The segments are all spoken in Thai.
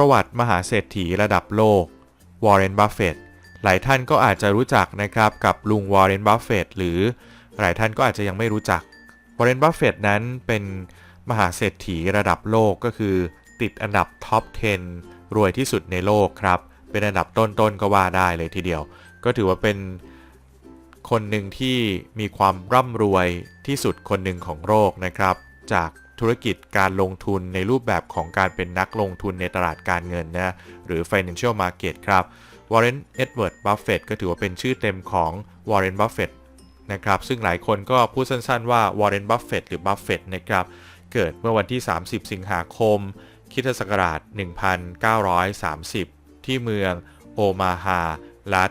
ประวัติมหาเศรษฐีระดับโลก วอร์เรน บัฟเฟตหลายท่านก็อาจจะรู้จักนะครับกับลุงวอร์เรน บัฟเฟตหรือหลายท่านก็อาจจะยังไม่รู้จัก วอร์เรน บัฟเฟตนั้นเป็นมหาเศรษฐีระดับโลกก็คือ ติดอันดับท็อป 10 รวยที่สุดในโลกครับ เป็นอันดับต้นๆก็ว่าได้เลยทีเดียว ก็ถือว่าเป็นคนหนึ่งที่มีความร่ำรวยที่สุดคนหนึ่งของโลกนะครับ จาก ธุรกิจการลงทุนในรูปแบบของการเป็นนักลงทุนในตลาดการเงินนะหรือ financial market ครับ Warren Edward Buffett ก็ถือว่าเป็นชื่อเต็มของ Warren Buffett นะครับซึ่งหลายคนก็พูดสั้นๆว่า Warren Buffett หรือ Buffett นะครับเกิดเมื่อวันที่ 30 สิงหาคมคริสตศักราช 1930 ที่เมืองโอมาฮารัฐ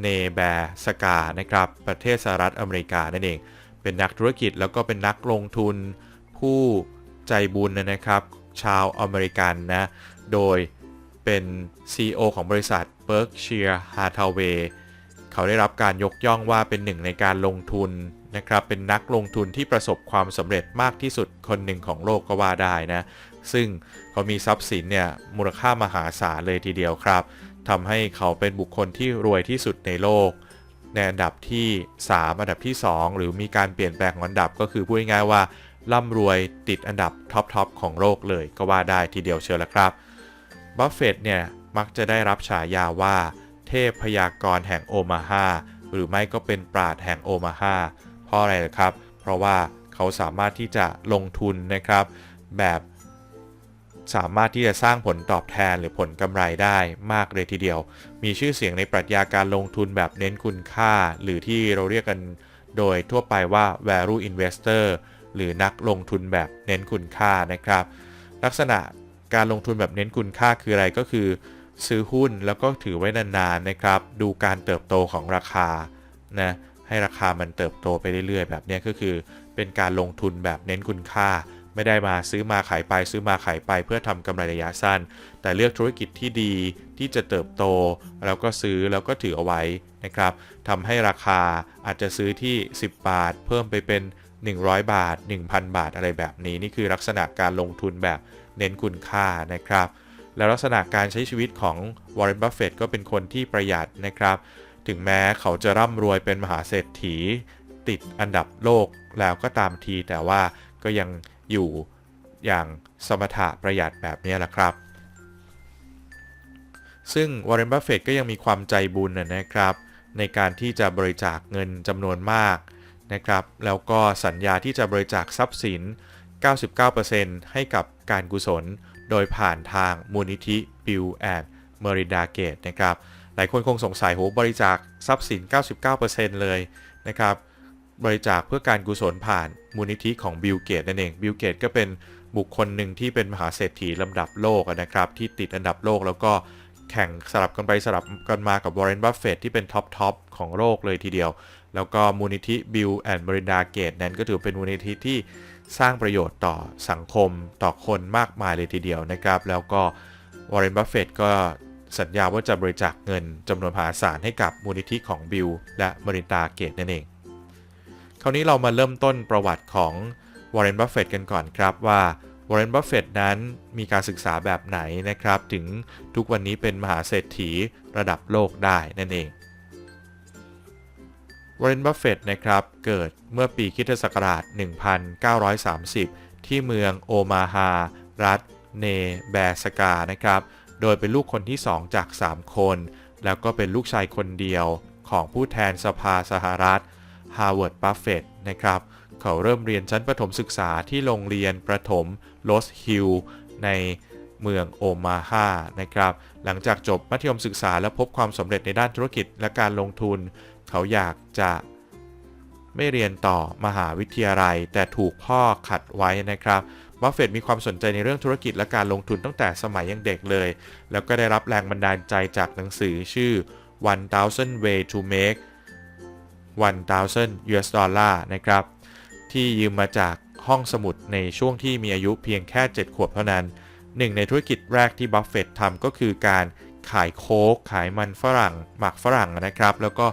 เนแบสกานะครับประเทศสหรัฐอเมริกานั่นเอง เป็นนักธุรกิจแล้วก็เป็นนักลงทุน ผู้ใจบุญนะครับ ชาวอเมริกันนะ โดยเป็น CEO ของบริษัท Berkshire Hathaway เขาได้รับการยกย่องว่าเป็นหนึ่งในการลงทุนนะครับ เป็นนักลงทุนที่ประสบความสำเร็จมากที่สุดคนหนึ่งของโลกก็ว่าได้นะ ซึ่งเขามีทรัพย์สินเนี่ยมูลค่ามหาศาลเลยทีเดียวครับทำให้เขาเป็นบุคคลที่รวยที่สุดในโลก ในอันดับที่ 3 อันดับที่ 2 หรือมีการเปลี่ยนแปลงองอันดับก็คือพูดง่ายๆว่า ร่ำรวยติดอันดับท็อปๆของโลกเลยก็ว่าได้ทีเดียวเชียวละครับบัฟเฟตเนี่ยมักจะได้รับฉายาว่า เทพพยากรแห่งโอมาฮาหรือไม่ก็เป็นปราดแห่งโอมาฮาเพราะอะไรครับ เพราะว่าเขาสามารถที่จะลงทุนนะครับ แบบสามารถที่จะสร้างผลตอบแทนหรือผลกำไรได้มากเลยทีเดียว มีชื่อเสียงในปรัชญาการลงทุนแบบเน้นคุณค่า หรือที่เราเรียกกันโดยทั่วไปว่า value investor หรือนักลงทุนแบบเน้นคุณค่านะครับ ลักษณะการลงทุนแบบเน้นคุณค่าคืออะไรก็คือ ซื้อหุ้นแล้วก็ถือไว้นานๆนะครับ ดูการเติบโตของราคานะให้ราคามันเติบโตไปเรื่อยๆ แบบนี้ก็คือ เป็นการลงทุนแบบเน้นคุณค่า ไม่ได้มาซื้อมาขายไป ซื้อมาขายไปเพื่อทำกำไรระยะสั้น แต่เลือกธุรกิจที่ดีที่จะเติบโต แล้วก็ซื้อแล้วก็ถือเอาไว้นะครับทำให้ราคาอาจจะซื้อที่ 10 บาท เพิ่มไปเป็น 100 บาท 1,000 บาทอะไรแบบนี้ นี่คือลักษณะการลงทุนแบบเน้นคุณค่านะครับ แล้วลักษณะการใช้ชีวิตของวอร์เรนบัฟเฟตก็เป็นคนที่ประหยัดนะครับ ถึงแม้เขาจะร่ำรวยเป็นมหาเศรษฐี ติดอันดับโลกแล้วก็ตามที แต่ว่าก็ยังอยู่อย่างสมถะประหยัดแบบนี้แหละครับ ซึ่งวอร์เรนบัฟเฟตก็ยังมีความใจบุญนะครับ ในการที่จะบริจาคเงินจำนวนมาก นะครับ แล้วก็สัญญาที่จะบริจาคทรัพย์สิน 99%ให้กับการกุศล โดยผ่านทางมูลนิธิบิลแอนด์เมริดาเกตนะครับ หลายคนคงสงสัยโหบริจาคทรัพย์สิน 99%เลยนะครับ บริจาคเพื่อการกุศลผ่านมูลนิธิของบิลเกตนั่นเอง บิลเกตก็เป็นบุคคลหนึ่งที่เป็นมหาเศรษฐีลำดับโลกนะครับ ที่ติดอันดับโลกแล้วก็ แข่งสลับกันไปสลับกันมากับวอร์เรนบัฟเฟตที่เป็นท็อปทอปของโลกเลยทีเดียว แล้วก็มูลนิธิบิลแอนด์เมริดาเกตนั้นก็ถือเป็นมูลนิธิที่สร้างประโยชน์ต่อสังคมต่อคนมากมายเลยทีเดียวนะครับ แล้วก็วอร์เรนบัฟเฟตก็สัญญาว่าจะบริจาคเงินจำนวนมหาศาลให้กับมูลนิธิของบิลและเมริดาเกตนั่นเอง คราวนี้เรามาเริ่มต้นประวัติของวอร์เรนบัฟเฟตกันก่อนครับว่า วอร์เรนบัฟเฟตนั้นมีการศึกษาแบบไหนนะครับ ถึงทุกวันนี้เป็นมหาเศรษฐีระดับโลกได้นั่นเองวอร์เรนบัฟเฟตนะครับ เกิดเมื่อปีคริสตศักราช 1930 ที่เมืองโอมาฮา รัฐ เนแบสกา นะครับ โดยเป็นลูกคนที่ 2 จาก 3 คน แล้วก็เป็นลูกชายคนเดียวของผู้แทนสภาสหรัฐฮาร์วาร์ดบัฟเฟตนะครับ เขาเริ่มเรียนชั้นประถมศึกษาที่โรงเรียนประถมโรสฮิลในเมืองโอมาฮานะครับ หลังจากจบมัธยมศึกษาและพบความสำเร็จในด้านธุรกิจและการลงทุน เขาอยากจะไม่เรียนต่อมหาวิทยาลัย แต่ถูกพ่อขัดไว้นะครับบัฟเฟตมีความสนใจในเรื่องธุรกิจและการลงทุนตั้งแต่สมัยยังเด็กเลย แล้วก็ได้รับแรงบันดาลใจจากหนังสือชื่อ 1000 Way to Make 1000 US Dollar นะครับ ที่ยืมมาจากห้องสมุดในช่วงที่มีอายุเพียงแค่ 7 ขวบเท่านั้น หนึ่งในธุรกิจแรกที่บัฟเฟตทำก็คือการขายโค้กขายมันฝรั่ง หมักฝรั่งนะครับ แล้วก็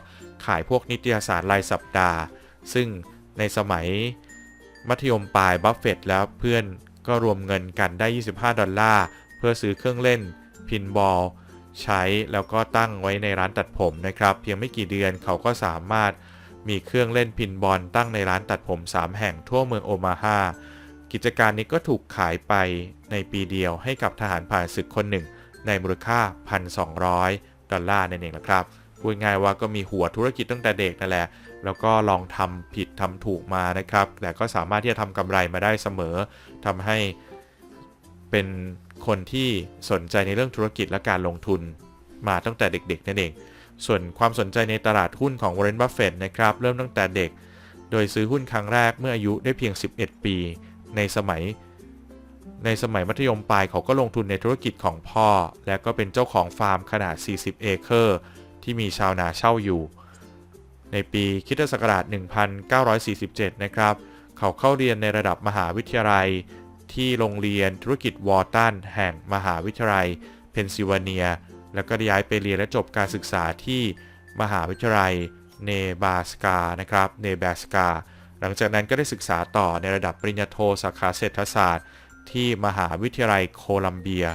ขายพวกนิตยสารรายสัปดาห์ ซึ่งในสมัยมัธยมปลายบัฟเฟตแล้วเพื่อนก็รวมเงินกันได้ 25 ดอลลาร์ เพื่อซื้อเครื่องเล่น พินบอล ใช้แล้วก็ตั้งไว้ในร้านตัดผมนะครับ เพียงไม่กี่เดือนเขาก็สามารถ มีเครื่องเล่นพินบอลตั้งในร้านตัดผม 3 แห่งทั่วเมืองโอมาฮา กิจการนี้ก็ถูกขายไปในปีเดียวให้กับทหารผ่านศึกคนหนึ่ง ในมูลค่า 1,200 ดอลลาร์นั่นเองนะครับ พูดง่ายว่าก็มีหัวธุรกิจตั้งแต่เด็กนั่นแหละ แล้วก็ลองทำผิดทำถูกมานะครับ แต่ก็สามารถที่จะทำกำไรมาได้เสมอทำให้เป็นคนที่สนใจในเรื่องธุรกิจและการลงทุนมาตั้งแต่เด็กๆนั่นเอง ส่วนความสนใจในตลาดหุ้นของวอร์เรน บัฟเฟตนะครับ เริ่มตั้งแต่เด็ก โดยซื้อหุ้นครั้งแรกเมื่ออายุได้เพียง 11 ปี ในสมัย ในสมัยมัธยมปลายเขาก็ลงทุนในธุรกิจของพ่อ และก็เป็นเจ้าของฟาร์มขนาด 40 เอเคอร์ ที่มีชาวนาเช่าอยู่ ในปีคริสตศักราช 1947 นะครับ เขาเข้าเรียนในระดับมหาวิทยาลัย ที่โรงเรียนธุรกิจวอร์ตันแห่งมหาวิทยาลัย เพนซิลเวเนีย แล้วก็ย้ายไปเรียนและจบการศึกษาที่มหาวิทยาลัยเนบาสกานะครับเนบาสกา หลังจากนั้นก็ได้ศึกษาต่อในระดับปริญญาโทสาขาเศรษฐศาสตร์ ที่มหาวิทยาลัยโคลัมเบีย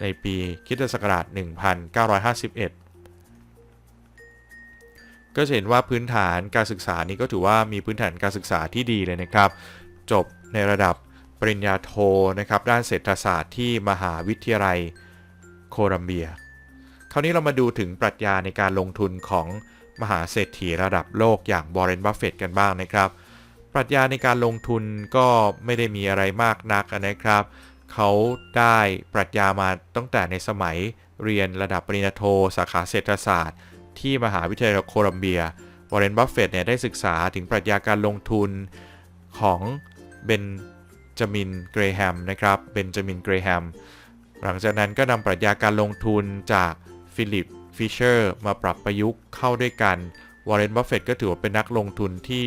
ในปีคิศักราช 1951 ก็จะเห็นว่าพื้นฐานการศึกษานี้ก็ถือว่ามีพื้นฐานการศึกษาที่ดีเลยนะครับ จบในระดับปริญญาโทนะครับด้านเศรษฐศาสตร์ที่มหาวิทยาลัยโคลัมเบีย ราวนี้เรามาดูถึงปรัชญาในการลงทุนของมหาเศรษฐีระดับโลกอย่างบรเรนบัฟเฟตกันบ้างนะครับ ปรัชญาในการลงทุนก็ไม่ได้มีอะไรมากนักนะครับ เขาได้ปรัชญามาตั้งแต่ในสมัยเรียนระดับปริญญาโท สาขาเศรษฐศาสตร์ ที่มหาวิทยาลัยโคลัมเบียวอร์เรน บัฟเฟตเนี่ยได้ศึกษาถึงปรัชญาการลงทุนของเบนจามิน เกรแฮมนะครับ เบนจามิน เกรแฮม หลังจากนั้นก็นำปรัชญาการลงทุนจาก ฟิลิปฟิชเชอร์มาปรับประยุกต์เข้าด้วยกันวอร์เรนบัฟเฟตก็ถือว่าเป็นนักลงทุนที่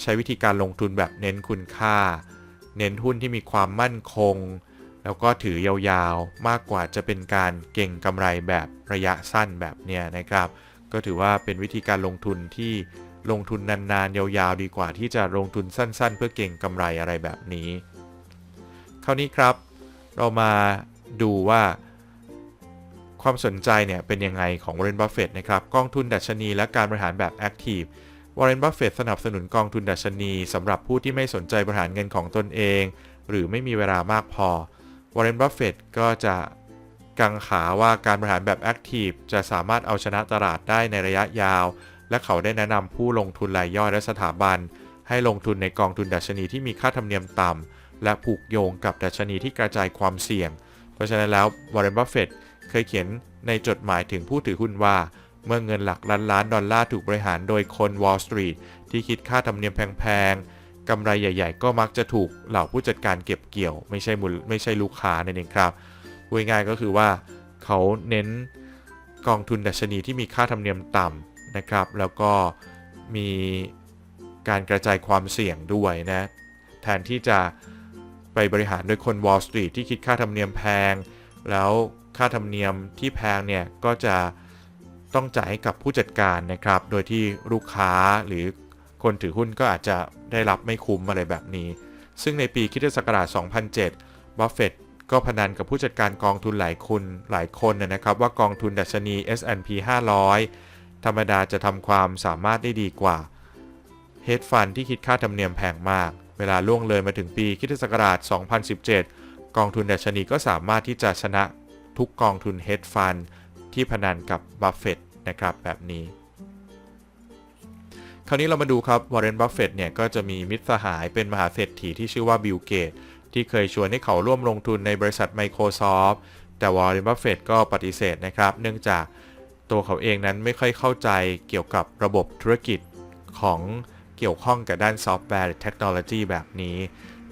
ใช้วิธีการลงทุนแบบเน้นคุณค่า เน้นหุ้นที่มีความมั่นคง แล้วก็ถือยาวๆ มากกว่าจะเป็นการเก่งกำไรแบบระยะสั้นแบบเนี้ยนะครับ ก็ถือว่าเป็นวิธีการลงทุนที่ลงทุนนานๆ ยาวๆ ดีกว่าที่จะลงทุนสั้นๆ เพื่อเก่งกำไรอะไรแบบนี้ คราวนี้ครับ เรามาดูว่า ความสนใจเนี่ยเป็นยังไงของวอร์เรนบัฟเฟตนะครับกองทุนดัชนีและการบริหารแบบแอคทีฟวอร์เรนบัฟเฟตสนับสนุนกองทุนดัชนีสำหรับผู้ที่ไม่สนใจบริหารเงินของตนเอง หรือไม่มีเวลามากพอวอร์เรนบัฟเฟตก็จะกังขาว่าการบริหารแบบแอคทีฟจะสามารถเอาชนะตลาดได้ในระยะยาว และเขาได้แนะนำผู้ลงทุนรายย่อยและสถาบัน ให้ลงทุนในกองทุนดัชนีที่มีค่าธรรมเนียมต่ำและผูกโยงกับดัชนีที่กระจายความเสี่ยง เพราะฉะนั้นแล้ววอร์เรนบัฟเฟต เคยเขียนในจดหมายถึงผู้ถือหุ้นว่า เมื่อเงินหลักล้านล้านดอลลาร์ถูกบริหารโดยคนวอลล์สตรีทที่คิดค่าธรรมเนียมแพงๆกำไรใหญ่ ๆ ก็มักจะถูกเหล่าผู้จัดการเก็บเกี่ยว ไม่ใช่มูลไม่ใช่ลูกค้านั่นเองครับพูดง่ายๆก็คือว่าเขาเน้นกองทุนดัชนีที่มีค่าธรรมเนียมต่ำนะครับ แล้วก็มีการกระจายความเสี่ยงด้วยนะแทนที่จะไปบริหารโดยคนวอลล์สตรีทที่คิดค่าธรรมเนียมแพง แล้ว ค่าธรรมเนียมที่แพงเนี่ยก็จะต้องจ่ายให้กับผู้จัดการนะครับ โดยที่ลูกค้าหรือคนถือหุ้นก็อาจจะได้รับไม่คุ้มอะไรแบบนี้ ซึ่งในปีคริสตศักราช 2007 บัฟเฟตก็พนันกับผู้จัดการกองทุนหลายคนหลายคนนะครับว่ากองทุนดัชนี S&P 500 ธรรมดาจะทำความสามารถได้ดีกว่าเฮดฟันที่คิดค่าธรรมเนียมแพงมาก เวลาล่วงเลยมาถึงปีคริสตศักราช 2017 กองทุนดัชนีก็สามารถที่จะชนะ ทุกกองทุนเฮดฟันที่พนันกับบัฟเฟตนะครับแบบนี้ คราวนี้เรามาดูครับวอร์เรนบัฟเฟตเนี่ยก็จะมีมิตรสหายเป็นมหาเศรษฐีที่ชื่อว่าบิลเกตที่เคยชวนให้เขาร่วมลงทุนในบริษัท Microsoft แต่วอร์เรนบัฟเฟตก็ปฏิเสธนะครับ เนื่องจากตัวเขาเองนั้นไม่ค่อยเข้าใจเกี่ยวกับระบบธุรกิจของเกี่ยวข้องกับด้านซอฟต์แวร์หรือเทคโนโลยีแบบนี้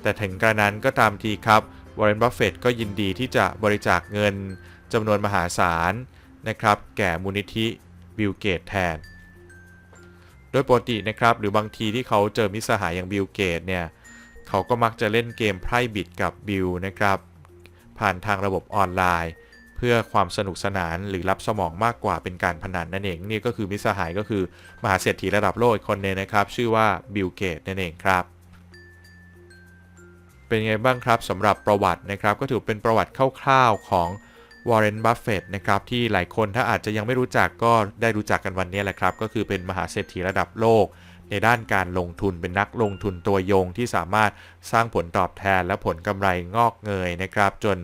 แต่ถึงกระนั้นก็ตามทีครับ วอร์เรนบัฟเฟตก็ยินดีที่จะบริจาคเงินจำนวนมหาศาลนะครับแก่มูลนิธิบิลเกตแทน โดยปกตินะครับหรือบางทีที่เขาเจอมิสหายอย่างบิลเกตเนี่ยเขาก็มักจะเล่นเกมไพ่บิดกับบิลนะครับผ่านทางระบบออนไลน์ เพื่อความสนุกสนานหรือรับสมองมากกว่าเป็นการพนันนั่นเองนี่ก็คือมิสหายก็คือมหาเศรษฐีระดับโลกอีกคนนึงนะครับ ชื่อว่าบิลเกตนั่นเองครับ เป็นไงบ้างครับสำหรับประวัตินะครับก็ถือเป็นประวัติคร่าวๆของวอร์เรน บัฟเฟตนะครับที่หลายคนถ้าอาจจะยังไม่รู้จักก็ได้รู้จักกันวันนี้แหละครับ ก็คือเป็นมหาเศรษฐีระดับโลก ในด้านการลงทุนเป็นนักลงทุนตัวยงที่สามารถสร้างผลตอบแทนและผลกำไรงอกเงยนะครับ จน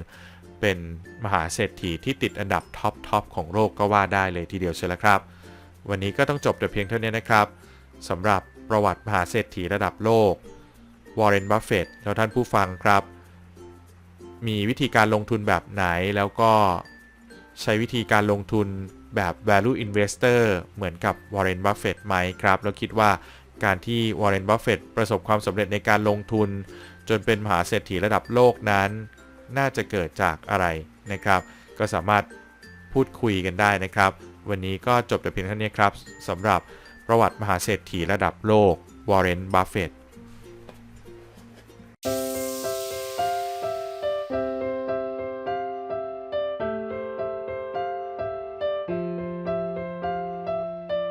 เป็นมหาเศรษฐีที่ติดอันดับท็อปทอปของโลกก็ว่าได้เลยทีเดียวเชียวละครับ วันนี้ก็ต้องจบแต่เพียงเท่านี้นะครับสำหรับประวัติมหาเศรษฐีระดับโลก วอร์เรน บัฟเฟตแล้วท่านผู้ฟังครับ มีวิธีการลงทุนแบบไหนแล้วก็ใช้วิธีการลงทุนแบบ value investor เหมือนกับ Warren Buffett ไหมครับ แล้วคิดว่าการที่ Warren Buffett ประสบความสำเร็จในการลงทุน จนเป็นมหาเศรษฐีระดับโลกนั้น น่าจะเกิดจากอะไรนะครับ ก็สามารถพูดคุยกันได้นะครับ วันนี้ก็จบแต่เพียงเท่านี้ครับสำหรับประวัติมหาเศรษฐีระดับโลก Warren Buffett